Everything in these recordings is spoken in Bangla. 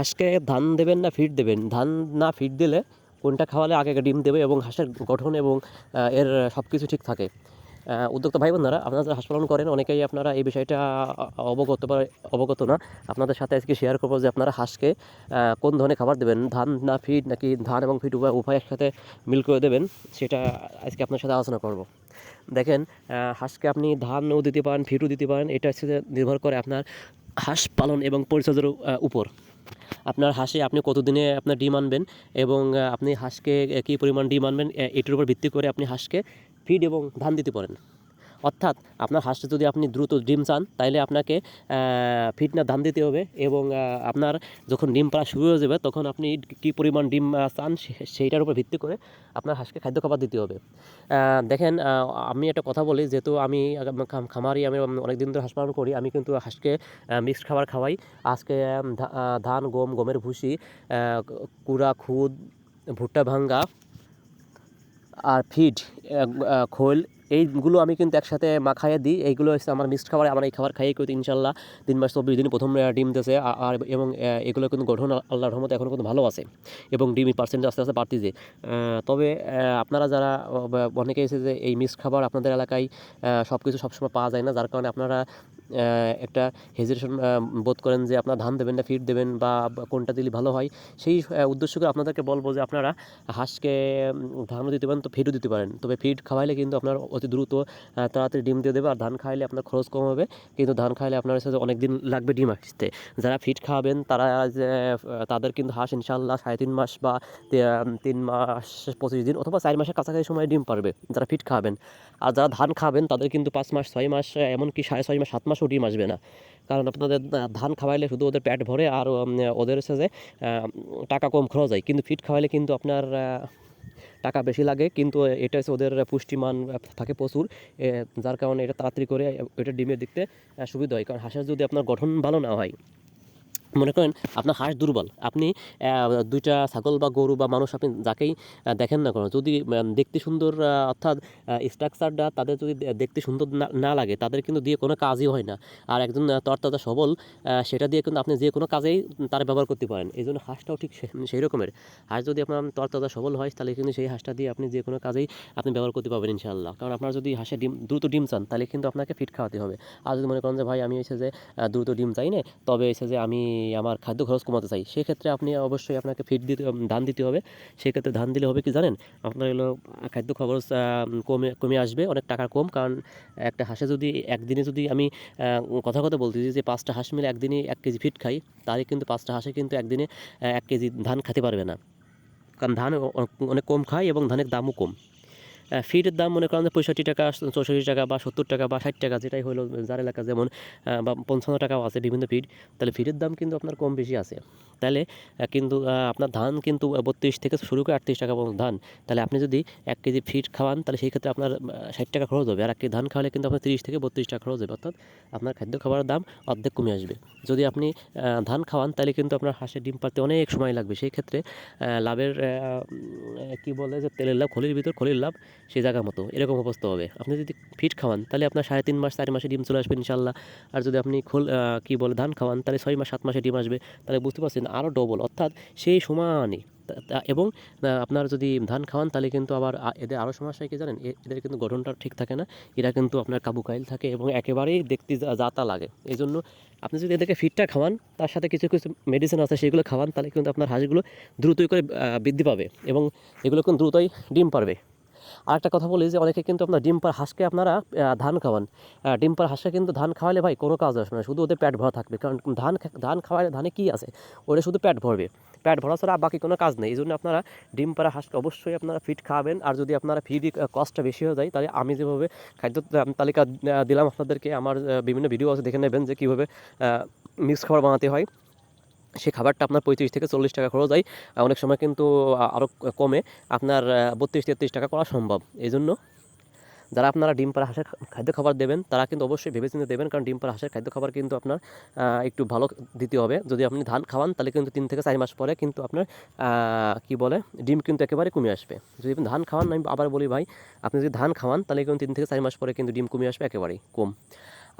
হাঁসকে ধান দেবেন না, ফিড দেবেন। ধান না ফিড দিলে কোনটা খাওয়ালে আগে ডিম দেবে এবং হাঁসের গঠন এবং এর সব কিছু ঠিক থাকে। উদ্যোক্তা ভাই বোনেরা আপনারা যারা হাঁস পালন করেন, অনেকেই আপনারা এই বিষয়টা অবগত বা অবগত না। আপনাদের সাথে আজকে শেয়ার করব যে আপনারা হাঁসকে কোন ধরনের খাবার দেবেন? ধান না ফিড নাকি ধান এবং ফিড উভয় উভয় একসাথে মিল করে দেবেন? সেটা আজকে আপনার সাথে আলোচনা করব। দেখেন হাঁসকে আপনি ধানও দিতে পারেন, ফিডও দিতে পারেন, এটা হচ্ছে নির্ভর করে আপনার হাঁস পালন এবং পরিচর্যার উপর। আপনার হাঁসে আপনি কতদিনে আপনার ডিম আনবেন এবং আপনি হাঁসকে কী পরিমাণ ডিম আনবেন এটির উপর ভিত্তি করে আপনি হাঁসকে ফিড এবং ধান দিতে পারেন। অর্থাৎ আপনার হাঁসটা যদি আপনি দ্রুত ডিম চান তাহলে আপনাকে ফিড না ধান দিতে হবে এবং আপনার যখন ডিম পাড়া শুরু হয়ে যাবে, তখন আপনি কী পরিমাণ ডিম চান সেইটার উপর ভিত্তি করে আপনার হাঁসকে খাদ্য খাবার দিতে হবে। দেখেন আমি একটা কথা বলি, যেহেতু আমি খামারি, আমি অনেক দিন ধরে হাঁস পালন করি, আমি কিন্তু হাঁসকে মিক্সড খাবার খাওয়াই। আজকে ধান, গম, গমের ভুসি কুড়া, খুদ, ভুট্টা ভাঙ্গা আর ফিড খোল এইগুলো আমি কিন্তু একসাথে মাখাইয়ে দিই। এইগুলো হচ্ছে আমার মিক্সড খাবার, আমার এই খাবার খাইয়ে কিন্তু ইনশাল্লাহ তিন মাস চব্বিশ দিন প্রথম ডিম দিয়েছে। আর এবং এগুলো কিন্তু গঠন আল্লাহর রহমতে এখন কিন্তু ভালো আছে এবং ডিম পার্সেন্ট আস্তে আস্তে বাড়তিছে। তবে আপনারা যারা অনেকে এসে যে এই মিক্সড খাবার আপনাদের এলাকায় সব কিছু সবসময় পাওয়া যায় না, যার কারণে আপনারা একটা হেজিটেশন বোধ করেন যে আপনারা ধান দেবেন না, ফিড দেবেন বা কোনটা দিলে ভালো হয়, সেই উদ্দেশ্য করে আপনাদেরকে বলব যে আপনারা হাঁসকে ধানও দিতে পারেন, তো ফিডও দিতে পারেন। তবে ফিড খাওয়াইলে কিন্তু আপনার অতি দ্রুত তাড়াতাড়ি ডিম দিয়ে দেবে আর ধান খাইলে আপনার খরচ কম হবে। কিন্তু ধান খাইলে আপনার সাথে অনেক দিন লাগবে ডিম আসতে। যারা ফিড খাওয়াবেন, তারা তাদের কিন্তু হাঁস ইনশাল্লাহ সাড়ে তিন মাস বা তিন মাস, পঁচিশ দিন অথবা চার মাসের কাছাকাছি সময় ডিম পারবে যারা ফিড খাবেন আর যারা ধান খাবেন, তাদের কিন্তু পাঁচ মাস, ছয় মাস, এমনকি সাড়ে ছয় মাস, সাত মাসও ডিম আসবে না কারণ আপনাদের ধান খাওয়াইলে শুধু ওদের প্যাট ভরে আর ওদের হচ্ছে যে টাকা কম খরচ হয়। কিন্তু ফিট খাওয়াইলে কিন্তু আপনার টাকা বেশি লাগে। কিন্তু এটা হচ্ছে ওদের পুষ্টিমান থাকে প্রচুর। যার কারণে এটা তাড়াতাড়ি করে, এটা ডিমের দিকতে সুবিধা হয়। কারণ হাঁসের যদি আপনার গঠন ভালো না হয় মনে করেন আপনার হাঁস দুর্বল, আপনি দুইটা ছাগল বা গরু বা মানুষ আপনি যাকেই দেখেন না কেন, যদি দেখতে সুন্দর অর্থাৎ স্ট্রাকচারটা তাদের যদি দেখতে সুন্দর না- লাগে, তাদের কিন্তু দিয়ে কোনো কাজই হয় না। আর একজন তরতাজা সবল সেটা দিয়ে কিন্তু আপনি যে কোনো কাজেই তার ব্যবহার করতে পারেন। এই জন্য হাঁসটাও ঠিক সেই রকমের। হাঁস যদি আপনার তরতাজা সবল হয়, তাহলে কিন্তু সেই হাঁসটা দিয়ে আপনি যে কোনো কাজেই আপনি ব্যবহার করতে পারবেন ইনশাআল্লাহ। কারণ আপনার যদি হাঁসের ডিম, দ্রুত ডিম চান, তাহলে কিন্তু আপনাকে ফিট খাওয়াতে হবে। আর যদি মনে করেন যে, ভাই, আমি এসে যে দ্রুত ডিম চাই না, তবে এসে যে, আমি আমার খাদ্য খরচ কমাতে চাই, সেক্ষেত্রে আপনি অবশ্যই আপনাকে ফিড দিতে, ধান দিতে হবে। সেক্ষেত্রে ধান দিলে হবে কি জানেন? আপনার হলো খাদ্য খরচ কমে কমে আসবে, অনেক টাকা কম। কারণ একটা হাঁসে যদি একদিনে যদি আমি কথা কথা বলতেছি যে পাঁচটা হাঁস মিলে একদিনে এক কেজি ফিড খাই, তাহলে কিন্তু পাঁচটা হাঁসে কিন্তু একদিনে এক কেজি ধান খেতে পারবে না। কারণ ধান অনেক কম খায় এবং ধানের দামও কম। ফিটের দাম মনে করেন যে পঁয়ষট্টি টাকা, চৌষট্টি টাকা বা সত্তর টাকা বা ষাট টাকা, যেটাই হলো যার এলাকা যেমন বা পঞ্চান্ন টাকাও আছে বিভিন্ন ফিড তাহলে ফিটের দাম কিন্তু আপনার কম বেশি আছে। তাহলে কিন্তু আপনার ধান কিন্তু বত্রিশ থেকে শুরু করে আটত্রিশ টাকা পর্যন্ত ধান, তাহলে আপনি যদি এক কেজি ফিট খাওয়ান, তাহলে সেই ক্ষেত্রে আপনার ষাট টাকা খরচ হবে। আর এক কেজি ধান খাওয়ালে কিন্তু আপনার তিরিশ থেকে বত্রিশ টাকা খরচ হবে। অর্থাৎ আপনার খাদ্য খাবারের দাম অর্ধেক কমে আসবে। যদি আপনি ধান খাওয়ান, তাহলে কিন্তু আপনার হাঁসের ডিম পারতে অনেক সময় লাগবে। সেই ক্ষেত্রে লাভের কি বলে যে তেলের লাভ, খলির ভিতর খলির লাভ সেই জায়গা মতো, এরকম অবস্থা হবে। আপনি যদি ফিট খাওয়ান, তাহলে আপনার সাড়ে তিন মাস, চার মাসে ডিম চলে আসবে ইনশাল্লাহ আর যদি আপনি খোল কী বলে, ধান খাওয়ান, তাহলে ছয় মাস, সাত মাসে ডিম আসবে। তাহলে বুঝতে পারছেন আরও ডবল অর্থাৎ সেই সমানই এবং আপনার যদি ধান খাওয়ান, তাহলে কিন্তু আবার এদের আরও সমস্যা কি জানেন? এদের কিন্তু গঠনটা ঠিক থাকে না। এরা কিন্তু আপনার কাবু কাইল থাকে এবং একেবারেই দেখতে যাতা লাগে। এই জন্য আপনি যদি এদেরকে ফিটটা খাওয়ান, তার সাথে কিছু কিছু মেডিসিন আছে, সেগুলো খাওয়ান, তাহলে কিন্তু আপনার হাঁসগুলো দ্রুতই করে বৃদ্ধি পাবে এবং এগুলো কিন্তু দ্রুতই ডিম পারবে। আর একটা কথা বলি যে অনেকে কিন্তু আপনার ডিম পার হাঁসকে আপনারা ধান খাওয়ান। ডিম পার হাঁসকে কিন্তু ধান খাওয়ালে ভাই কোনো কাজ আসবে না, শুধু ওদের পেট ভরা থাকবে। কারণ ধান ধান খাওয়ালে ধানে কী আছে? ওটা শুধু পেট ভরবে। পেট ভরা ছাড়া বাকি কোনো কাজ নেই। এই জন্য আপনারা ডিম পাড়া হাঁসকে অবশ্যই আপনারা ফিট খাওয়াবেন আর যদি আপনারা ফিড কস্টটা বেশি হয়ে যায়, তাহলে আমি যেভাবে খাদ্য তালিকা দিলাম আপনাদেরকে, আমার বিভিন্ন ভিডিও আছে, দেখে নেবেন যে কীভাবে মিক্স খাবার বানাতে হয়। সেই খাবারটা আপনার পঁয়ত্রিশ থেকে চল্লিশ টাকা খরচ হয়। অনেক সময় কিন্তু আরও কমে। আপনার বত্রিশ তেত্রিশ টাকা করা সম্ভব। এই জন্য যারা আপনারা ডিম পাড়া হাঁসের খাদ্য খাবার দেবেন, তারা কিন্তু অবশ্যই ভেবেচিন্তে দেবেন। কারণ ডিম পাড়া হাঁসের খাদ্য খাবার কিন্তু আপনার একটু ভালো দিতে হবে। যদি আপনি ধান খাওয়ান, তাহলে কিন্তু তিন থেকে চার মাস পরে কিন্তু আপনার কি বলে, ডিম কিন্তু একেবারে কমে আসবে। যদি আপনি ধান খাওয়ান, আমি আবার বলি ভাই, আপনি যদি ধান খাওয়ান, তাহলে কিন্তু তিন থেকে চার মাস পরে কিন্তু ডিম কমে আসবে একেবারেই কম।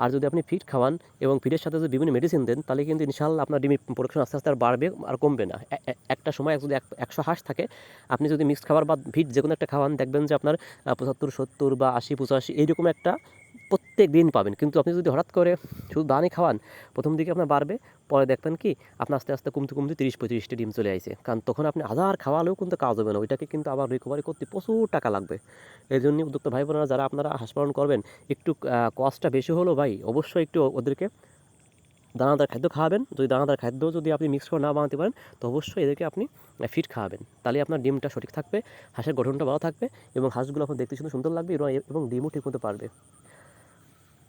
আর যদি আপনি ফিড খাওয়ান এবং ফিডের সাথে যদি বিভিন্ন মেডিসিন দেন, তাহলে কিন্তু ইনশাল্লাহ আপনার ডিমের প্রোডাকশন আস্তে আস্তে আর বাড়বে আর কমবে না। একটা সময় যদি এক- একশো হাঁস থাকে, আপনি যদি মিক্সড খাবার বা ফিড যে কোনো একটা খাওয়ান, দেখবেন যে আপনার পঁচাত্তর, সত্তর বা আশি, পঁচাশি, এইরকম একটা প্রত্যেক দিন পাবেন। কিন্তু আপনি যদি হঠাৎ করে শুধু দানই খাওয়ান, প্রথম দিকে আপনার বাড়বে, পরে দেখবেন কি, আপনার আস্তে আস্তে কমতে কমতে তিরিশ, পঁয়ত্রিশটি ডিম চলে আসে কারণ তখন আপনি আধার খাওয়ালেও কিন্তু কাজ হবে না, ওইটাকে কিন্তু আবার রিকভারি করতে প্রচুর টাকা লাগবে। এই জন্য উদ্যোক্তা ভাই বোনেরা যারা আপনারা হাঁস পালন করবেন, একটু কস্টটা বেশি হলো ভাই, অবশ্যই একটু ওদেরকে দানাদার খাদ্য খাওয়াবেন। যদি দানাদার খাদ্য যদি আপনি মিক্স করে না বানাতে পারেন, তো অবশ্যই এদেরকে আপনি ফিট খাওয়াবেন। তাহলে আপনার ডিমটা সঠিক থাকবে, হাঁসের গঠনটা ভালো থাকবে এবং হাঁসগুলো আপনার দেখতে শুধু সুন্দর লাগবে এবং- এবং ডিমও ঠিক মতো পারবে।